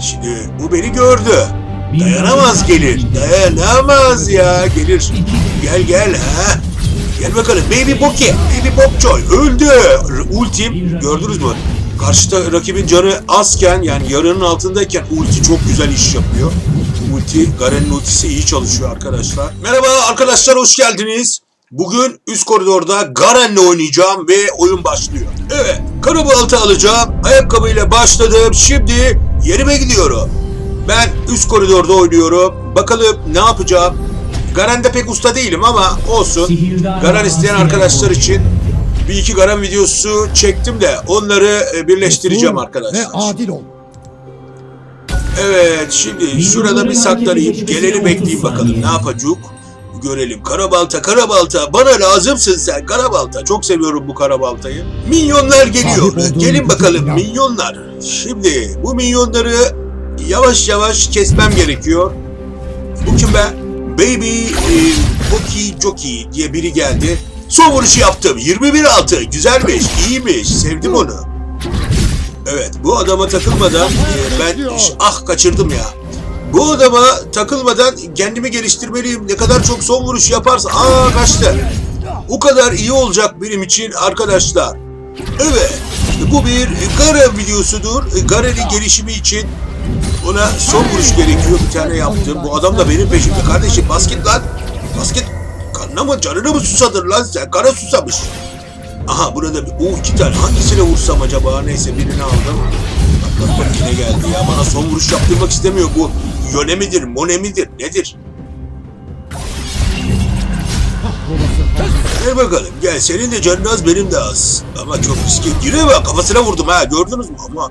Şimdi bu beni gördü. Dayanamaz gelir. Dayanamaz ya. Gelir. Gel gel ha. Gel bakalım. Baby Boki. Baby Bokchoy. Öldü. Ultim. Gördünüz mü? Karşıda rakibin canı azken yani yarının altındayken ulti çok güzel iş yapıyor. Ulti, Garen'in ultisi iyi çalışıyor arkadaşlar. Merhaba arkadaşlar hoş geldiniz. Bugün üst koridorda Garen'le oynayacağım ve oyun başlıyor. Evet, karabaltı alacağım. Ayakkabıyla başladım. Şimdi yerime gidiyorum. Ben üst koridorda oynuyorum. Bakalım ne yapacağım. Garen'de pek usta değilim ama olsun. Garen isteyen arkadaşlar için bir iki Garen videosu çektim de onları e, birleştireceğim Ve arkadaşlar. adil ol. Evet şimdi şurada bir saklanayım. Geleni bekleyeyim bakalım ne yapacak. Görelim. Karabalta, Karabalta. Bana lazımsın sen Karabalta. Çok seviyorum bu Karabalta'yı. Minyonlar geliyor. Gelin bakalım minyonlar. Şimdi bu minyonları yavaş yavaş kesmem gerekiyor. Bu kim be? Baby e, Poki Jockey diye biri geldi. Son vuruşu yaptım. 21-6. Güzelmiş, iyiymiş. Sevdim onu. Evet, bu adama takılmadan e, ben ah kaçırdım ya. Bu adama takılmadan kendimi geliştirmeliyim. Ne kadar çok son vuruş yaparsa aa kaçtı. O kadar iyi olacak benim için arkadaşlar. Evet, bu bir Garen videosudur. Garen'in gelişimi için ona son vuruş gerekiyor. Bir tane yaptım. Bu adam da benim peşimde. Kardeşim basket lan. Basket kanına mı canına mı susadın lan sen? Kana susamış. Aha burada bir, o iki tane. Hangisine vursam acaba? Neyse birini aldım. Bak bak bak yine geldi ya. Bana son vuruş yaptırmak istemiyor bu. Yöne midir, mone midir, nedir? Gel bakalım gel senin de canın az benim de az. Ama çok riskli. Yine bak kafasına vurdum ha gördünüz mü ama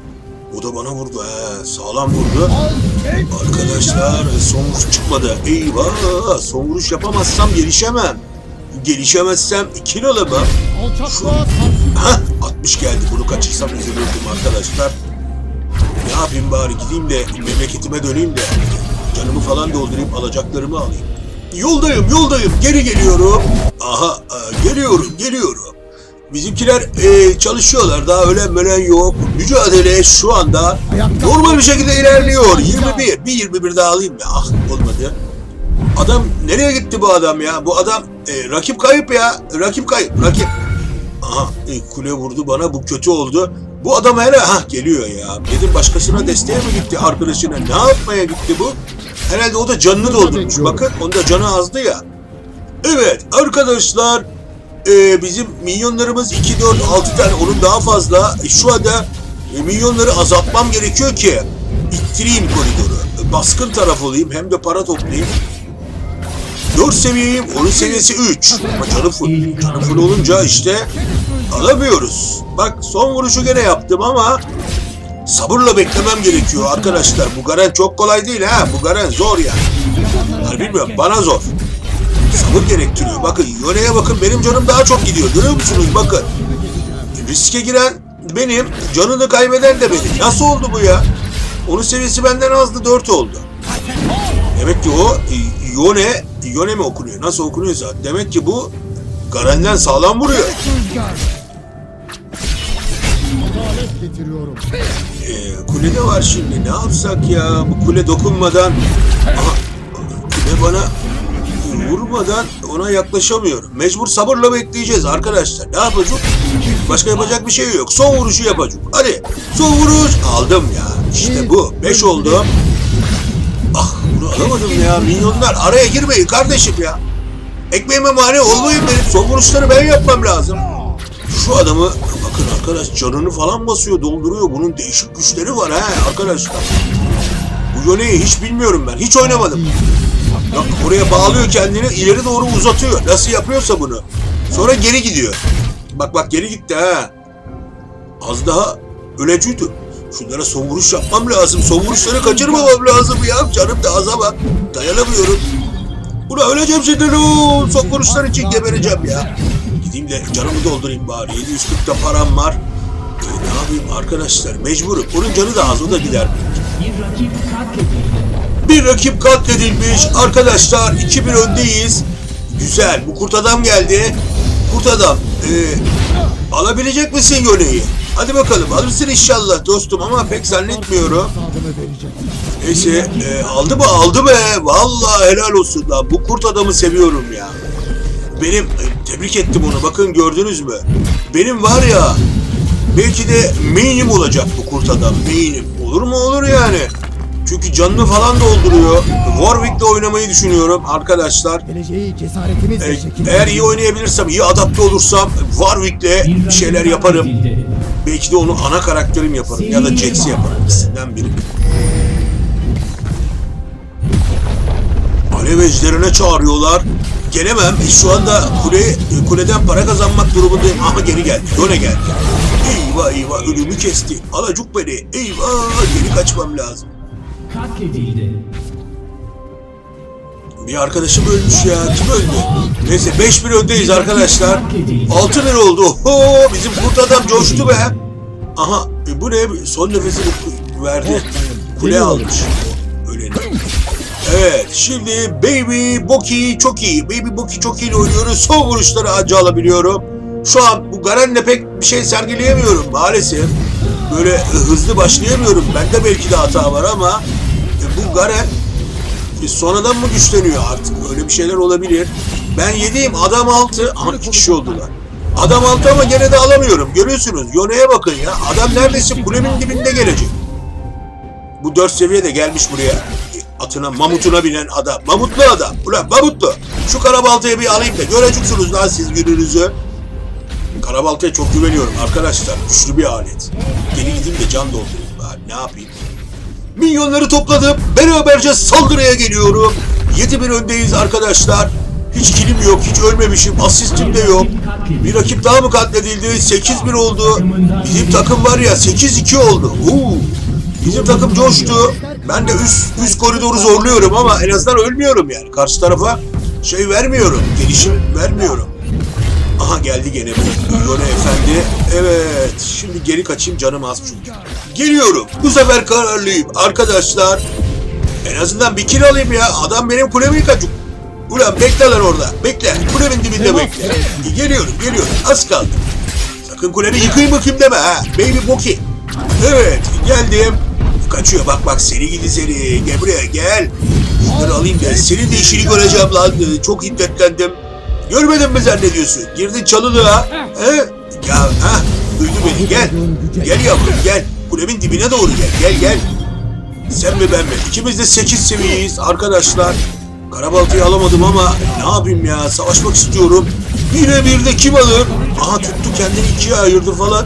o da bana vurdu ha sağlam vurdu. Arkadaşlar son vuruş çıkmadı. Eyvah son vuruş yapamazsam gelişemem. Gelişemezsem kill alamam. Sarsın. Hah 60 geldi bunu kaçırsam üzülürdüm arkadaşlar. Ne yapayım bari gideyim de memleketime döneyim de canımı falan doldurayım alacaklarımı alayım. Yoldayım yoldayım geri geliyorum. Aha e, geliyorum geliyorum. Bizimkiler e, çalışıyorlar daha ölen mölen yok. Mücadele şu anda normal bir şekilde ilerliyor. 21 bir 21 daha alayım ya. Ah olmadı. Adam nereye gitti bu adam ya? Bu adam e, rakip kayıp ya. Rakip kayıp rakip. Aha e, kule vurdu bana bu kötü oldu. Bu adam hele ha geliyor ya. Dedim başkasına desteğe mi gitti arkadaşına? Ne yapmaya gitti bu? Herhalde o da canını doldurmuş. Bakın onda canı azdı ya. Evet arkadaşlar e, bizim minyonlarımız 2, 4, 6 tane onun daha fazla. E, şu anda e, minyonları azaltmam gerekiyor ki ittireyim koridoru. E, baskın taraf olayım hem de para toplayayım. 4 seviyeyim, onun seviyesi 3. Ama canı full. Canı full olunca işte alamıyoruz. Bak son vuruşu gene yaptım ama sabırla beklemem gerekiyor arkadaşlar. Bu Garen çok kolay değil ha. Bu Garen zor yani. Yani bilmiyorum bana zor. Sabır gerektiriyor. Bakın yöneye bakın benim canım daha çok gidiyor. Görüyor musunuz? Bakın. Riske giren benim, canını kaybeden de benim. Nasıl oldu bu ya? Onun seviyesi benden azdı 4 oldu. Demek ki o e, Yone, Yone mi okunuyor? Nasıl okunuyorsa. Demek ki bu Garen'den sağlam vuruyor. Adalet getiriyorum. Ee, kulede var şimdi. Ne yapsak ya? Bu kule dokunmadan... Kule bana vurmadan ona yaklaşamıyorum. Mecbur sabırla bekleyeceğiz arkadaşlar. Ne yapacak? Başka yapacak bir şey yok. Son vuruşu yapacak. Hadi. Son vuruş. Aldım ya. İşte bu. 5 oldu. Ah bunu alamadım ya. Milyonlar araya girmeyin kardeşim ya. Ekmeğime mani olmayın benim. Son vuruşları ben yapmam lazım. Şu adamı bakın arkadaş canını falan basıyor, dolduruyor. Bunun değişik güçleri var ha arkadaşlar. Bu Yone'yi hiç bilmiyorum ben. Hiç oynamadım. Bak oraya bağlıyor kendini, ileri doğru uzatıyor. Nasıl yapıyorsa bunu. Sonra geri gidiyor. Bak bak geri gitti ha. Az daha öleciydi. Şunlara son vuruş yapmam lazım. Son vuruşları kaçırmamam lazım ya. Canım da aza bak. Dayanamıyorum. Buna öleceğim şimdi. Son vuruşlar için gebereceğim ya. Gideyim de canımı doldurayım bari. 740 da param var. E, ne yapayım arkadaşlar? Mecburum. Onun canı da az. O da gider. Bir rakip katledildi. Bir rakip katledilmiş. Arkadaşlar 2-1 öndeyiz. Güzel. Bu kurt adam geldi. Kurt adam. e, alabilecek misin Yone'yi? Hadi bakalım alırsın inşallah dostum ama pek zannetmiyorum. Neyse e, aldı mı aldı be. Vallahi helal olsun lan. Bu kurt adamı seviyorum ya. Benim tebrik ettim onu. Bakın gördünüz mü? Benim var ya belki de main'im olacak bu kurt adam. Main'im. Olur mu olur yani. Çünkü canını falan dolduruyor. Warwick'le oynamayı düşünüyorum arkadaşlar. Geleceği E, eğer iyi oynayabilirsem, iyi adapte olursam Warwick'le bir şeyler yaparım. Belki de onu ana karakterim yaparım ya da Jax'i yaparım. İkisinden biri. Alev ejderine çağırıyorlar. Gelemem. E, Şu anda kule, kuleden para kazanmak durumundayım. Ama geri geldi. Yone geldi. Eyvah eyvah ölümü kesti. Alacuk beni. Eyvah geri kaçmam lazım. Katledildi. Bir arkadaşım ölmüş ya. Kim öldü? Neyse 5000 öndeyiz arkadaşlar. 6000 oldu. Ho, bizim kurt adam coştu be. Aha e, bu ne? Son nefesini verdi. Kule almış. Öleni. Evet şimdi Baby Boki çok iyi. Baby Boki çok iyi oynuyoruz. Son vuruşları acı alabiliyorum. Şu an bu Garen'le pek bir şey sergileyemiyorum maalesef. Böyle e, hızlı başlayamıyorum. Bende belki de hata var ama e, bu Garen e, sonradan mı güçleniyor artık? Öyle bir şeyler olabilir. Ben yediğim adam altı ama iki kişi oldular. Adam altı ama gene de alamıyorum. Görüyorsunuz. Yone'ye bakın ya. Adam neredeyse kulemin dibinde gelecek. Bu dört seviye de gelmiş buraya. Atına, mamutuna binen adam. Mamutlu adam. Ulan mamutlu. Şu karabaltayı bir alayım da göreceksiniz lan siz gününüzü. Karabaltaya çok güveniyorum arkadaşlar. Güçlü bir alet. Geri gideyim de can doldurayım bari. Ne yapayım? Milyonları topladım. Beraberce saldırıya geliyorum. 7000 öndeyiz arkadaşlar. Hiç kilim yok, hiç ölmemişim, asistim de yok. Bir rakip daha mı katledildi? 8000 oldu. Bizim takım var ya 8-2 oldu. Oo. Bizim takım coştu. Ben de üst, üst koridoru zorluyorum ama en azından ölmüyorum yani. Karşı tarafa şey vermiyorum, gelişim vermiyorum. Aha geldi gene bu Yone Efendi. Evet. Şimdi geri kaçayım canım az çünkü. Geliyorum. Bu sefer kararlıyım. Arkadaşlar. En azından bir kill alayım ya. Adam benim kulemi yıkacak. Ulan bekle lan orada. Bekle. Kulemin dibinde bekle. Geliyorum geliyorum. Az kaldı. Sakın kulemi yıkayım bakayım deme ha. Baby Boki. Evet geldim. Kaçıyor bak bak seni gidi seni. Gel buraya gel. Şunları alayım da senin de işini göreceğim lan. Çok hiddetlendim. Görmedin mi zannediyorsun? Girdin çalılığa. He? Ya ha duydu beni gel. Gel yavrum gel. Kulemin dibine doğru gel. Gel gel. Sen mi ben mi? İkimiz de 8 seviyeyiz arkadaşlar. Karabaltayı alamadım ama ne yapayım ya savaşmak istiyorum. Bire bir de kim alır? Aha tuttu kendini ikiye ayırdı falan.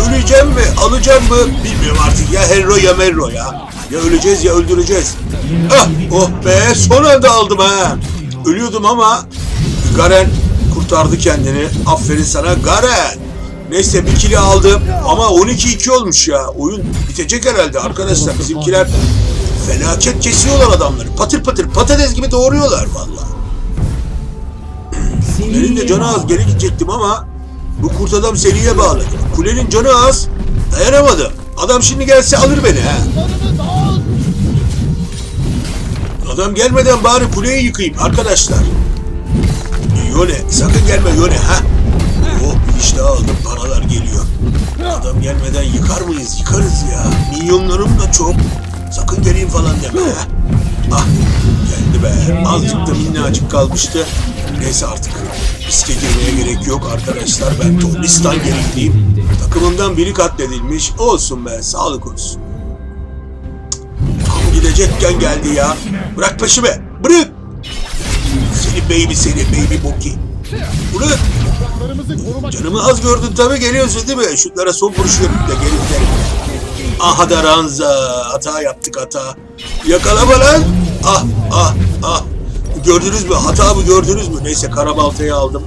Öleceğim mi? Alacağım mı? Bilmiyorum artık ya Herro ya Merro ya. Ya öleceğiz ya öldüreceğiz. Ah oh be son anda aldım ha. Ölüyordum ama Garen kurtardı kendini. Aferin sana Garen. Neyse bir kili aldım ama 12-2 olmuş ya. Oyun bitecek herhalde arkadaşlar. Bizimkiler felaket kesiyorlar adamları. Patır patır patates gibi doğruyorlar valla. Kulenin de canı az geri gidecektim ama bu kurt adam seriye bağladı. Kulenin canı az dayanamadım. Adam şimdi gelse alır beni ha. Adam gelmeden bari kuleyi yıkayım arkadaşlar. Yone sakın gelme Yone ha. Oh bir iş daha aldım paralar geliyor. Adam gelmeden yıkar mıyız? Yıkarız ya. Milyonlarım da çok. Sakın geleyim falan deme ha. Ah geldi be. Azıcık da minnacık kalmıştı. Neyse artık. Riske girmeye gerek yok arkadaşlar. Ben Tobistan geri gideyim. Takımımdan biri katledilmiş. Olsun be sağlık olsun. Tam gidecekken geldi ya. Bırak peşimi. Bırak. Seni baby seni baby boki. Bırak. Canımı az gördün tabii geliyorsun değil mi? Şunlara son vuruş yapayım da geri gidelim. Aha da ranza. Hata yaptık hata. Yakalama lan. Ah ah ah. Gördünüz mü? Hata mı gördünüz mü? Neyse karabaltayı aldım.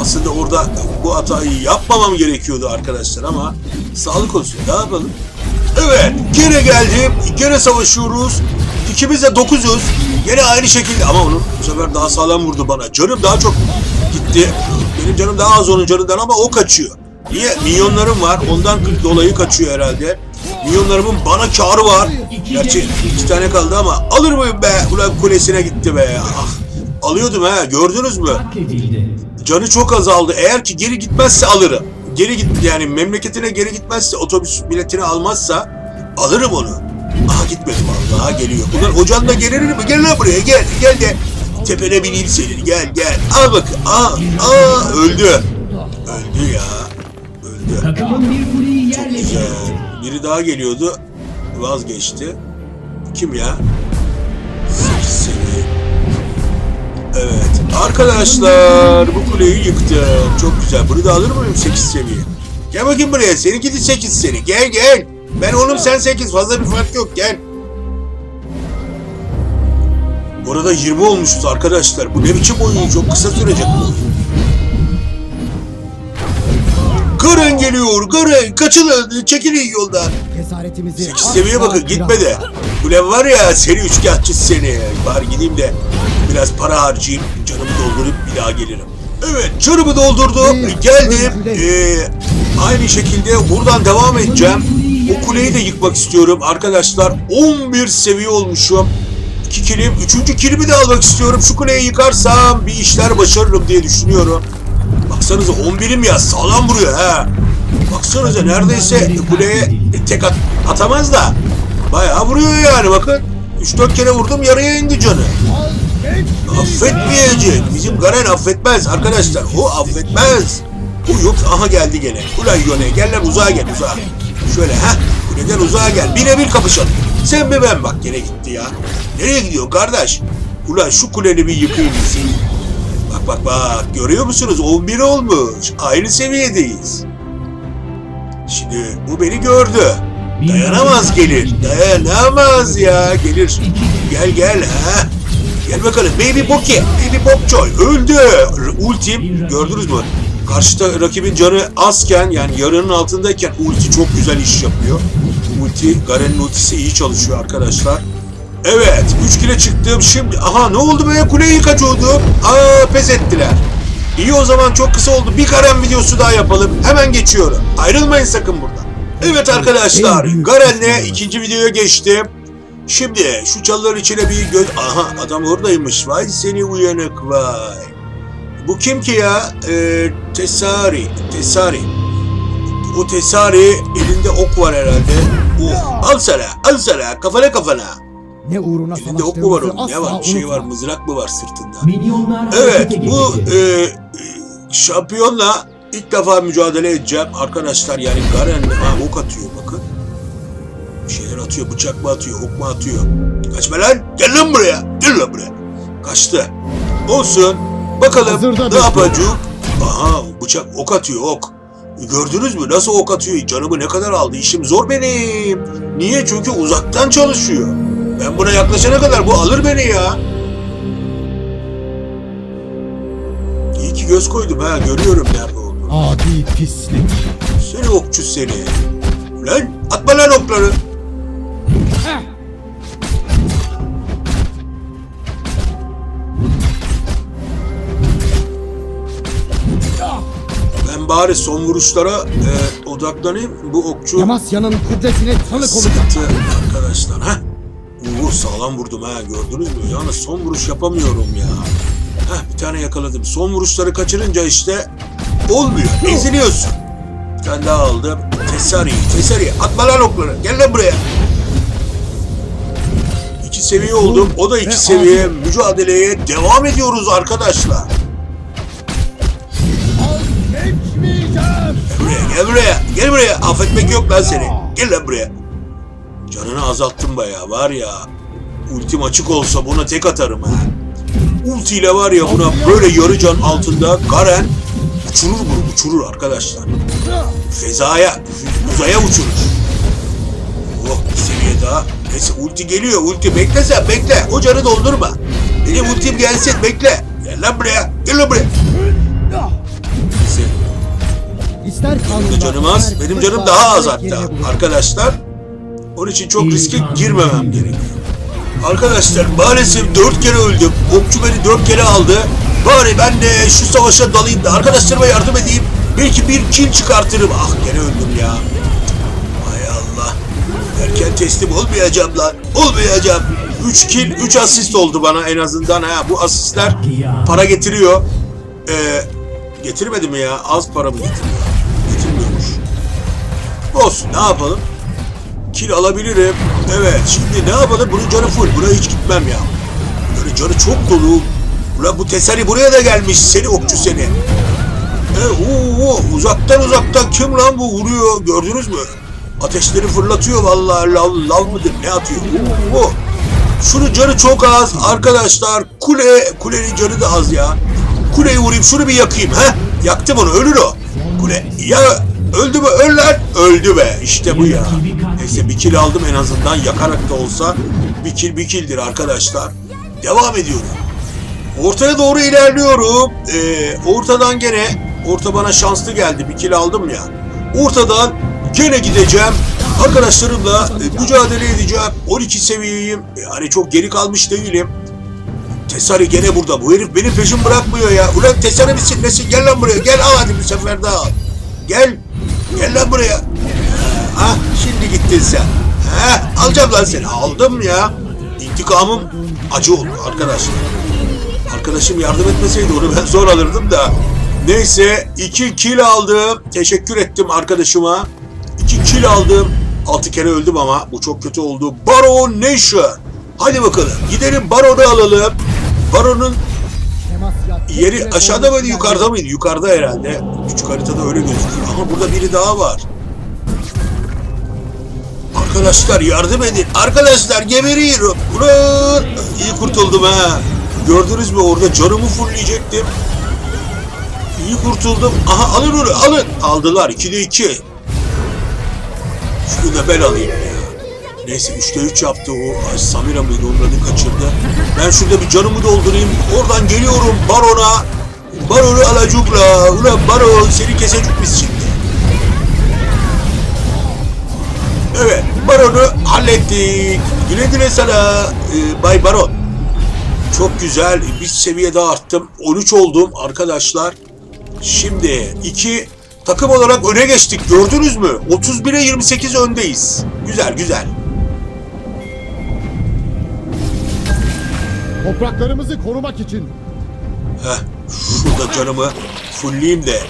Aslında orada bu hatayı yapmamam gerekiyordu arkadaşlar ama sağlık olsun. Ne yapalım? Evet, gene geldim. Gene savaşıyoruz. İkimiz de dokuzuz. Gene aynı şekilde ama onun bu sefer daha sağlam vurdu bana. Canım daha çok gitti. Benim canım daha az onun canından ama o kaçıyor. Niye? Milyonlarım var. Ondan dolayı kaçıyor herhalde. Milyonlarımın bana karı var. Gerçi iki tane kaldı ama alır mıyım be? Ulan kulesine gitti be. Ah. Alıyordum ha gördünüz mü? Canı çok azaldı. Eğer ki geri gitmezse alırım. geri git yani memleketine geri gitmezse otobüs biletini almazsa alırım onu. Aha gitmedi vallahi geliyor. Ulan hocan da gelir mi? Gel lan buraya gel gel gel. Tepene bineyim senin gel gel. Al bak. Aa, aa öldü. Öldü ya. Öldü. Çok güzel. Biri daha geliyordu. Vazgeçti. Kim ya? Seviye. Evet. Arkadaşlar bu kuleyi yıktım. Çok güzel. Bunu da alır mıyım 8 seviye? Gel bakayım buraya. Seninki de 8 seni. Gel gel. Ben oğlum sen 8. Fazla bir fark yok. Gel. Orada 20 olmuşuz arkadaşlar. Bu ne biçim oyun? Çok kısa sürecek bu. Garen geliyor. Garen. Kaçılın. Çekilin yoldan. Cesaretimizi 8 asla seviye bakın gitmedi. Ulan var ya seni üçkağıtçı seni. Bari gideyim de biraz para harcayayım. Canımı doldurup bir daha gelirim. Evet canımı doldurdum. Geldim. Ee, aynı şekilde buradan devam edeceğim. O kuleyi de yıkmak istiyorum. Arkadaşlar 11 seviye olmuşum. 2 kilim. 3. kilimi de almak istiyorum. Şu kuleyi yıkarsam bir işler başarırım diye düşünüyorum. Baksanıza 11'im ya sağlam vuruyor ha. Baksanıza neredeyse kuleye tek at atamaz da bayağı vuruyor yani bakın. 3-4 kere vurdum yarıya indi canı. Affetmeyecek. Bizim Garen affetmez arkadaşlar. O affetmez. O yok aha geldi gene. Ulan Yone gel lan uzağa gel uzağa. Şöyle ha kuleden uzağa gel. Bire bir kapışalım. Sen mi ben bak gene gitti ya. Nereye gidiyor kardeş? Ulan şu kuleni bir yıkayım biz. Bak bak bak görüyor musunuz? 11 olmuş. Aynı seviyedeyiz. Şimdi bu beni gördü. Dayanamaz gelir. Dayanamaz ya gelir. Gel gel ha. Gel bakalım Baby Boki. Baby Bokçoy öldü. Ultim gördünüz mü? Karşıda rakibin canı azken yani yarının altındayken ulti çok güzel iş yapıyor. Ulti, Garen'in ultisi iyi çalışıyor arkadaşlar. Evet, 3 kile çıktım. Şimdi aha ne oldu be? Kuleyi yıkacıyordum. Aa pes ettiler. İyi o zaman çok kısa oldu. Bir Garen videosu daha yapalım. Hemen geçiyorum. Ayrılmayın sakın buradan. Evet arkadaşlar, Garen'le ikinci videoya geçtim. Şimdi şu çalılar içine bir göz... Aha adam oradaymış. Vay seni uyanık vay. Bu kim ki ya? Ee, Tesari. Tesari. O Tesari elinde ok var herhalde. Oh, al sana, al sana, kafana kafana. Ne uğruna Elinde ok mu var onun? Ne var? Bir şey var, mızrak mı var sırtında? Milyonlar Evet, bu e, şampiyonla ilk defa mücadele edeceğim arkadaşlar. Yani Garen ha, ok atıyor bakın. Bir şeyler atıyor, bıçak mı atıyor, ok mu atıyor? Kaçma lan, gel lan buraya, gel lan buraya. Kaçtı. Olsun. Bakalım Hazırda ne yapacak? Aha, bıçak, ok atıyor, ok. Gördünüz mü nasıl ok atıyor? Canımı ne kadar aldı? İşim zor benim. Niye? Çünkü uzaktan çalışıyor. Ben buna yaklaşana kadar bu alır beni ya. İyi ki göz koydum ha. Görüyorum nerede olduğunu. Adi pislik. Seni okçu seni. Lan atma lan okları. Ben bari son vuruşlara e, odaklanayım. Bu okçu Yamasya'nın kudretine tanık olacak. sıkıntı arkadaşlar. Ha? Oo sağlam vurdum ha gördünüz mü? Yalnız son vuruş yapamıyorum ya. Heh, bir tane yakaladım. Son vuruşları kaçırınca işte olmuyor. Eziliyorsun. Bir tane daha aldım. Tesari, Tesari. Atma lan okları. Gel lan buraya. İki seviye oldum. O da iki seviye. Mücadeleye devam ediyoruz arkadaşlar. Buraya, gel buraya. Gel buraya. Affetmek yok lan seni. Gel lan buraya. Canını azalttım bayağı var ya. Ultim açık olsa buna tek atarım ha. Ultiyle var ya buna böyle yarı can altında Garen uçurur bunu uçurur arkadaşlar. Fezaya, uzaya uçurur. Oh bir seviye daha. Neyse ulti geliyor ulti bekle sen bekle. O canı doldurma. Benim ultim gelsin bekle. Gel lan buraya. Gel lan buraya. İster benim kanunlar, canım az. Benim canım daha az hatta. Arkadaşlar onun için çok riske girmemem gerekiyor. Arkadaşlar maalesef dört kere öldüm. Okçu beni dört kere aldı. Bari ben de şu savaşa dalayım da arkadaşlarıma yardım edeyim. Belki bir kill çıkartırım. Ah gene öldüm ya. Hay Allah. Erken teslim olmayacağım lan. Olmayacağım. 3 kill, 3 asist oldu bana en azından. Ha, bu asistler para getiriyor. Ee, getirmedi mi ya? Az para mı getiriyor? Olsun ne yapalım? Kil alabilirim. Evet şimdi ne yapalım? Bunun canı full. Buraya hiç gitmem ya. Böyle canı çok dolu. Ulan bu tesari buraya da gelmiş. Seni okçu seni. E, oo, uzaktan uzaktan kim lan bu vuruyor gördünüz mü? Ateşleri fırlatıyor vallahi lav, lav mıdır ne atıyor? Oo, oo. Şunun canı çok az arkadaşlar. Kule kulenin canı da az ya. Kuleyi vurayım şunu bir yakayım ha. Yaktım onu ölür o. Kule ya öldü mü öl lan. Öldü be işte bu ya. Neyse bir kill aldım en azından yakarak da olsa. Bir kill bir killdir arkadaşlar. Devam ediyorum. Ortaya doğru ilerliyorum. Ee, ortadan gene orta bana şanslı geldi. Bir kill aldım ya. Ortadan gene gideceğim. Arkadaşlarımla e, mücadele edeceğim. 12 seviyeyim. Yani çok geri kalmış değilim. Tesari gene burada. Bu herif benim peşim bırakmıyor ya. Ulan Tesari misin nesin? Gel lan buraya. Gel al hadi bir sefer daha. Gel. Gel lan buraya. Ha şimdi gittin sen. Ha alacağım lan seni. Aldım ya. İntikamım acı oldu arkadaşlar. Arkadaşım yardım etmeseydi onu ben zor alırdım da. Neyse 2 kill aldım. Teşekkür ettim arkadaşıma. 2 kill aldım. 6 kere öldüm ama bu çok kötü oldu. Baron Nation. Hadi bakalım gidelim Baron'u alalım. Baron'un yeri aşağıda mıydı yukarıda mıydı? Yukarıda herhalde. Küçük haritada öyle gözüküyor. Ama burada biri daha var. Arkadaşlar yardım edin. Arkadaşlar geberiyorum. Ulan iyi kurtuldum ha. Gördünüz mü orada canımı fullleyecektim. İyi kurtuldum. Aha alın onu alın. Aldılar 2'de 2. Şunu da ben alayım. Neyse 3'te 3 yaptı o. Ay, Samira mıydı adı kaçırdı. Ben şurada bir canımı doldurayım. Oradan geliyorum Baron'a. Baron'u alacukla. Ulan Baron seni kesecek biz şimdi. Evet, Baron'u hallettik. Güle güle sana e, Bay Baron. Çok güzel. Bir seviye daha arttım. 13 oldum arkadaşlar. Şimdi iki takım olarak öne geçtik. Gördünüz mü? 31'e 28 öndeyiz. Güzel güzel. Topraklarımızı korumak için Heh, şurada canımı fullleyeyim de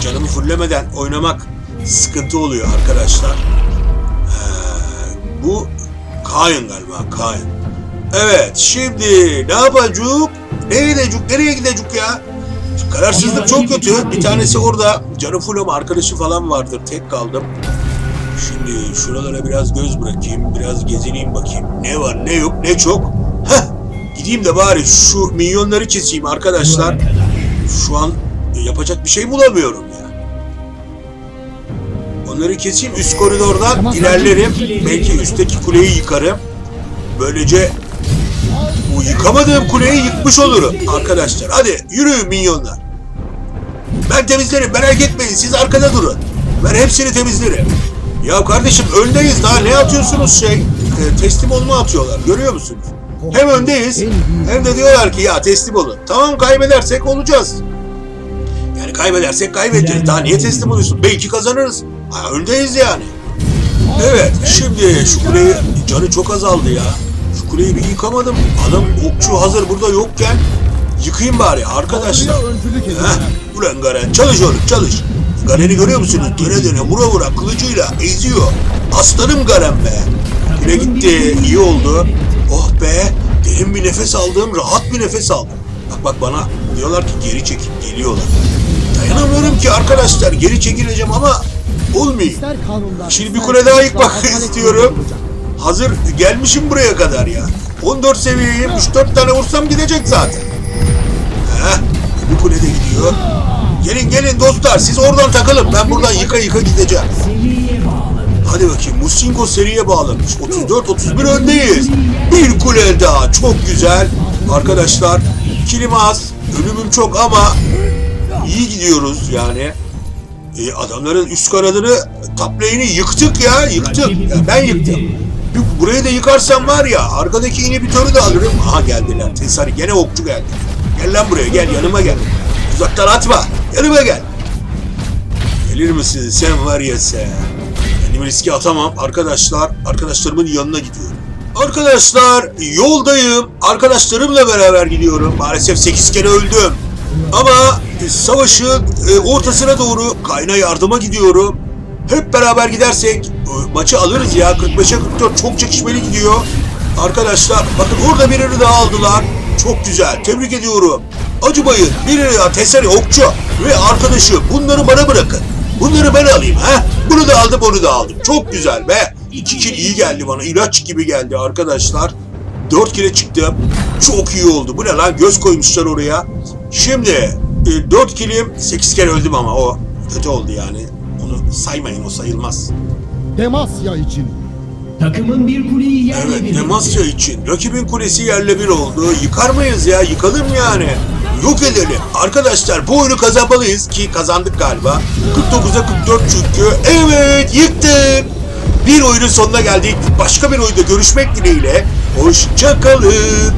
canımı fullemeden oynamak sıkıntı oluyor arkadaşlar. Ee, bu Kain galiba Kain. Evet şimdi ne yapacak? Nereye gidecek? Nereye gidecek ya? Kararsızlık çok kötü. Bir tanesi orada canı full ama arkadaşı falan vardır. Tek kaldım. Şimdi şuralara biraz göz bırakayım. Biraz gezineyim bakayım. Ne var ne yok ne çok. Heh gideyim de bari şu milyonları keseyim arkadaşlar. Şu an yapacak bir şey bulamıyorum ya. Onları keseyim üst koridordan Tamam, ilerlerim. Belki üstteki kuleyi yıkarım. Böylece bu yıkamadığım kuleyi yıkmış olurum arkadaşlar. Hadi yürüyün minyonlar. Ben temizlerim merak etmeyin siz arkada durun. Ben hepsini temizlerim. Ya kardeşim öndeyiz daha ne atıyorsunuz şey? E, teslim olma atıyorlar görüyor musunuz? Hem öndeyiz hem de diyorlar ki ya teslim olun. Tamam kaybedersek olacağız. Yani kaybedersek kaybedeceğiz. Daha niye teslim oluyorsun? Belki kazanırız. Ha, öndeyiz yani. Evet şimdi şu kuleyi canı çok azaldı ya. Şu kuleyi bir yıkamadım. Adam okçu hazır burada yokken yıkayım bari arkadaşlar. Heh, ulan Garen çalış oğlum çalış. Garen'i görüyor musunuz? Döne döne vura vura kılıcıyla eziyor. Aslanım Garen be. Güne gitti iyi oldu. Oh be derin bir nefes aldım rahat bir nefes aldım. Bak bak bana diyorlar ki geri çekip geliyorlar. Dayanamıyorum ki arkadaşlar geri çekileceğim ama olmuyor. Şimdi bir kule daha yıkmak istiyorum. Hazır gelmişim buraya kadar ya. 14 seviyeyim. 3-4 tane vursam gidecek zaten. Heh, bir kule de gidiyor. Gelin gelin dostlar siz oradan takılın. Ben buradan yıka yıka gideceğim. Hadi bakayım Musingo seriye bağlamış. 34-31 öndeyiz. Bir kule daha. Çok güzel. Arkadaşlar kilim az. Ölümüm çok ama iyi gidiyoruz yani. E, adamların üst kanadını lane'i yıktık ya. Yıktık. Ya ben yıktım. Burayı da yıkarsam var ya arkadaki inhibitörü de alırım. Aha geldiler. Tesari gene okçu geldi. Gel lan buraya gel yanıma gel. Uzaktan atma. Yanıma gel. Gelir misin sen var ya sen. Kendimi riske atamam arkadaşlar. Arkadaşlarımın yanına gidiyorum. Arkadaşlar yoldayım. Arkadaşlarımla beraber gidiyorum. Maalesef 8 kere öldüm. Ama e, savaşın e, ortasına doğru kayna yardıma gidiyorum. Hep beraber gidersek e, maçı alırız ya. 45'e 44 çok çekişmeli gidiyor. Arkadaşlar bakın orada birini daha aldılar. Çok güzel. Tebrik ediyorum. Acımayın. Birini daha Tesari Okçu ve arkadaşı bunları bana bırakın. Bunları ben alayım ha. Bunu da aldım onu da aldım. Çok güzel be. İki kill iyi geldi bana. İlaç gibi geldi arkadaşlar. 4 kere çıktım. Çok iyi oldu. Bu ne lan? Göz koymuşlar oraya. Şimdi e, 4 kilim 8 kere öldüm ama o kötü oldu yani. Onu saymayın o sayılmaz. Demasya için. Takımın bir kuleyi yerle Evet bir etti. Demasya için. Rakibin kulesi yerle bir oldu. Yıkar mıyız ya? Yıkalım yani. Yok edelim. Arkadaşlar bu oyunu kazanmalıyız ki kazandık galiba. 49'a 44 çünkü. Evet yıktık. Bir oyunun sonuna geldik. Başka bir oyunda görüşmek dileğiyle. Hoşçakalın.